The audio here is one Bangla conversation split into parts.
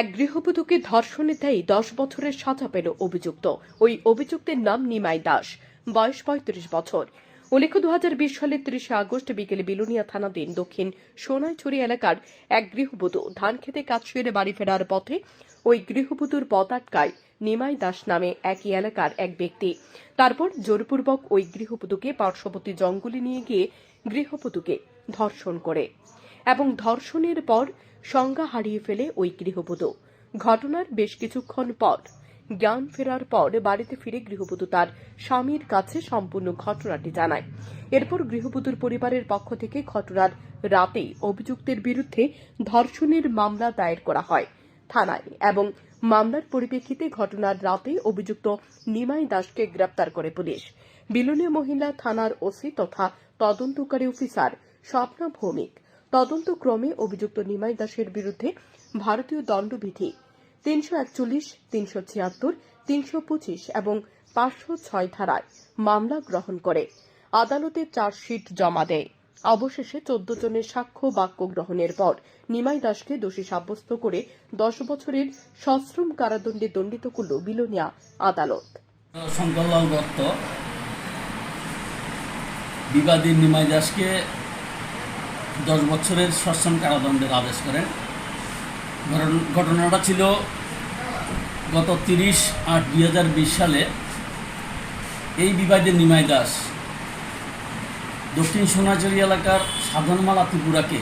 এক গৃহবধূকে ধর্ষণে দেয় দশ বছরের সাজা পেল অভিযুক্ত। ওই অভিযুক্তের নাম নিমাই দাস। বয়স পঁয়ত্রিশ বছর। উল্লেখ্য দু হাজার বিশ সালের তিরিশে আগস্ট বিকেলে বিলুনিয়া থানাধীন দক্ষিণ সোনাইছড়ি এলাকার এক গৃহবধূ ধান খেতে কাজ সেরে বাড়ি ফেরার পথে ওই গৃহবধূর পথ আটকায় নিমাই দাস নামে একই এলাকার এক ব্যক্তি। তারপর জোরপূর্বক ওই গৃহবধূকে পার্শ্ববর্তী জঙ্গলে নিয়ে গিয়ে গৃহবধূকে ধর্ষণ করে। এবং ধর্ষণের পর সংজ্ঞা হারিয়ে ফেলে ওই গৃহবধূ। ঘটনার বেশ কিছুক্ষণ পর, জ্ঞান ফেরার পর বাড়িতে ফিরে গৃহবধূ তার স্বামীর কাছে সম্পূর্ণ ঘটনাটি জানায়। এরপর গৃহবধূর পরিবারের পক্ষ থেকে ঘটনার রাতেই অভিযুক্তের বিরুদ্ধে ধর্ষণের মামলা দায়ের করা হয় থানায় এবং মামলার পরিপ্রেক্ষিতে ঘটনার রাতে অভিযুক্ত নিমাই দাসকে গ্রেপ্তার করে পুলিশ। বিলনীয় মহিলা থানার ওসি তথা তদন্তকারী অফিসার স্বপ্না ভৌমিক তদন্তক্রমে অভিযুক্ত নিমাই দাসের বিরুদ্ধে ভারতীয় দণ্ডবিধি তিনশো একচল্লিশ, তিনশো ছিয়াত্তর, তিনশো পঁচিশ এবং পাঁচশো ছয় ধারায় মামলা গ্রহণ করে। আদালতে চার্জশিট জমা দেয়। অবশেষে চোদ্দ জনের সাক্ষ্য বাক্য গ্রহণের পর নিমাই দাসকে দোষী সাব্যস্ত করে দশ বছরের সশ্রম কারাদণ্ডে দণ্ডিত করল বিলোনিয়া আদালত। শঙ্করলাল দত্ত বিবাদী নিমাই দাসকে দশ বছরের সশ্রম কারাদণ্ডের আদেশ করেন। ঘটনাটা ছিল গত তিরিশ আট দুই সালে। এই বিবাদে নিমাই দাস দক্ষিণ সোনাঝুরি এলাকার সাধনমালা ত্রিপুরাকে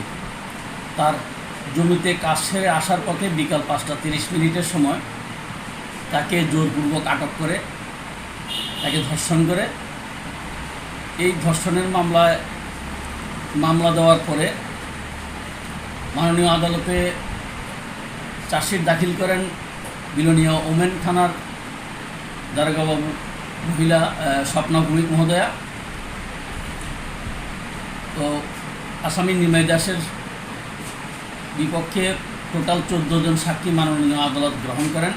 তার জমিতে কাজ সেরে আসার পথে বিকাল পাঁচটা তিরিশ মিনিটের সময় তাকে জোরপূর্বক আটক করে, তাকে ধর্ষণ করে। এই ধর্ষণের মামলায় মামলা দেওয়ার পরে মাননীয় আদালতে চার্জশিট দাখিল করেন বিলনীয় ওমেন থানার দারোগাবাবু মহিলা স্বপ্না ভৌমিক মহোদয়া। তো আসামি নিমাই দাসের বিপক্ষে টোটাল চোদ্দ জন সাক্ষী মাননীয় আদালত গ্রহণ করেন।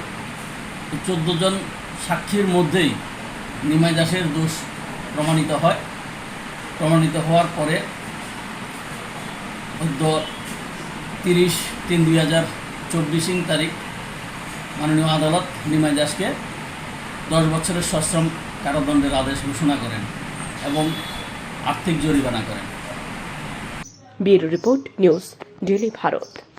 চোদ্দ জন সাক্ষীর মধ্যেই নিমাই দাসের দোষ প্রমাণিত হয়। প্রমাণিত হওয়ার পরে অদ্য তিরিশ তিন দুই হাজার চব্বিশ তারিখ মাননীয় আদালত নিমাই দাসকে দশ বছরের সশ্রম কারাদণ্ডের আদেশ ঘোষণা করেন এবং আর্থিক জরিমানা করেন। Bureau report news daily Bharat.